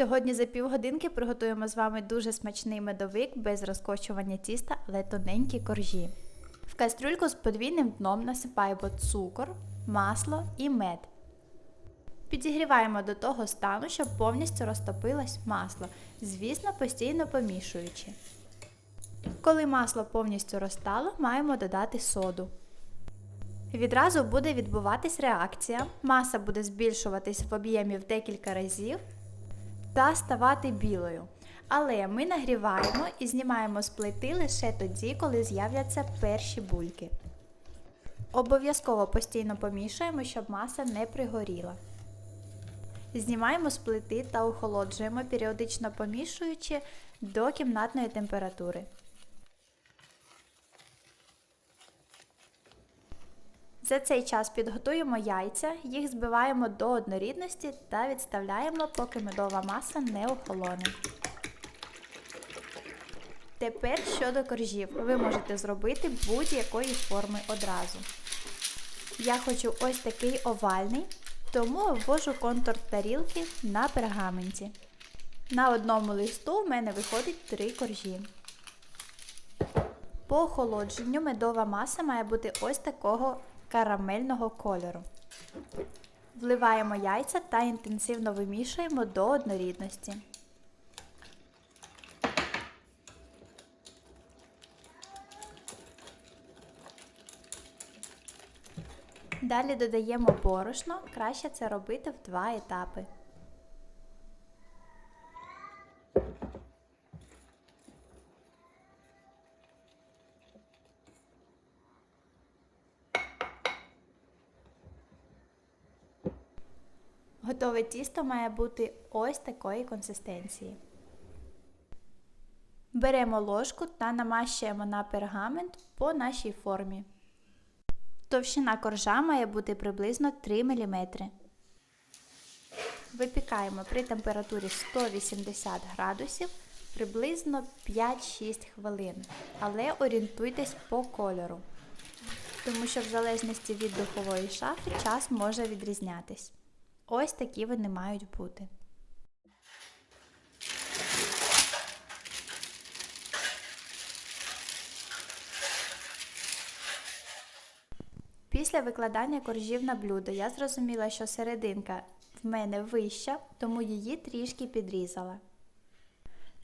Сьогодні за півгодинки приготуємо з вами дуже смачний медовик без розкочування тіста, але тоненькі коржі. В кастрюльку з подвійним дном насипаємо цукор, масло і мед. Підігріваємо до того стану, щоб повністю розтопилось масло, звісно, постійно помішуючи. Коли масло повністю розтало, маємо додати соду. Відразу буде відбуватись реакція, маса буде збільшуватись в об'ємі в декілька разів та ставати білою. Але ми нагріваємо і знімаємо з плити лише тоді, коли з'являться перші бульки. Обов'язково постійно помішуємо, щоб маса не пригоріла. Знімаємо з плити та охолоджуємо, періодично помішуючи до кімнатної температури. За цей час підготуємо яйця, їх збиваємо до однорідності та відставляємо, поки медова маса не охолоне. Тепер щодо коржів, ви можете зробити будь-якої форми одразу. Я хочу ось такий овальний, тому ввожу контур тарілки на пергаменті. На одному листу в мене виходить три коржі. По охолодженню медова маса має бути ось такого карамельного кольору. Вливаємо яйця та інтенсивно вимішуємо до однорідності. Далі додаємо борошно, краще це робити в два етапи. Готове тісто має бути ось такої консистенції. Беремо ложку та намащуємо на пергамент по нашій формі. Товщина коржа має бути приблизно 3 мм. Випікаємо при температурі 180 градусів приблизно 5-6 хвилин, але орієнтуйтесь по кольору, тому що в залежності від духової шафи час може відрізнятись. Ось такі вони мають бути. Після викладання коржів на блюдо я зрозуміла, що серединка в мене вища, тому її трішки підрізала.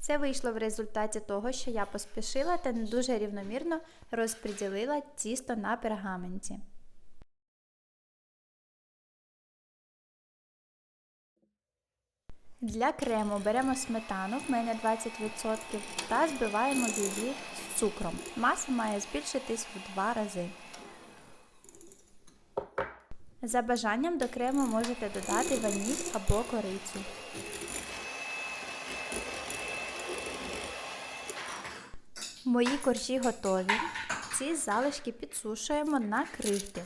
Це вийшло в результаті того, що я поспішила та не дуже рівномірно розподілила тісто на пергаменті. Для крему беремо сметану, в мене 20%, та збиваємо її з цукром. Маса має збільшитись в два рази. За бажанням до крему можете додати ваніль або корицю. Мої коржі готові. Ці залишки підсушуємо на крихти.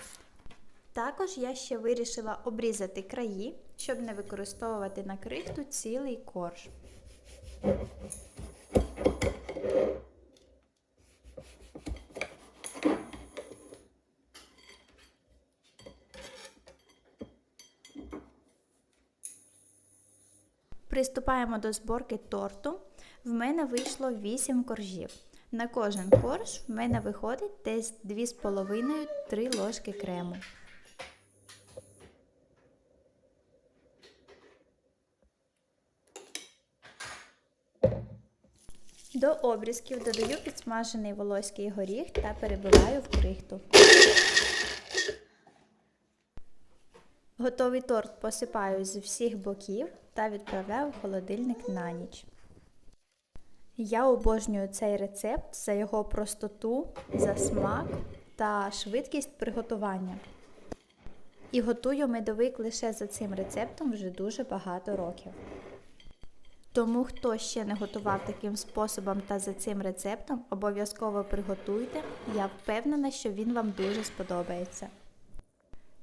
Також я ще вирішила обрізати краї, щоб не використовувати на крихту цілий корж. Приступаємо до зборки торту. В мене вийшло 8 коржів. На кожен корж в мене виходить десь 2,5-3 ложки крему. До обрізків додаю підсмажений волоський горіх та перебиваю в крихту. Готовий торт посипаю з всіх боків та відправляю в холодильник на ніч. Я обожнюю цей рецепт за його простоту, за смак та швидкість приготування. І готую медовик лише за цим рецептом вже дуже багато років. Тому, хто ще не готував таким способом та за цим рецептом, обов'язково приготуйте. Я впевнена, що він вам дуже сподобається.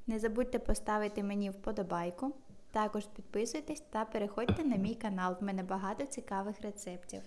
Не забудьте поставити мені вподобайку. Також підписуйтесь та переходьте на мій канал, в мене багато цікавих рецептів.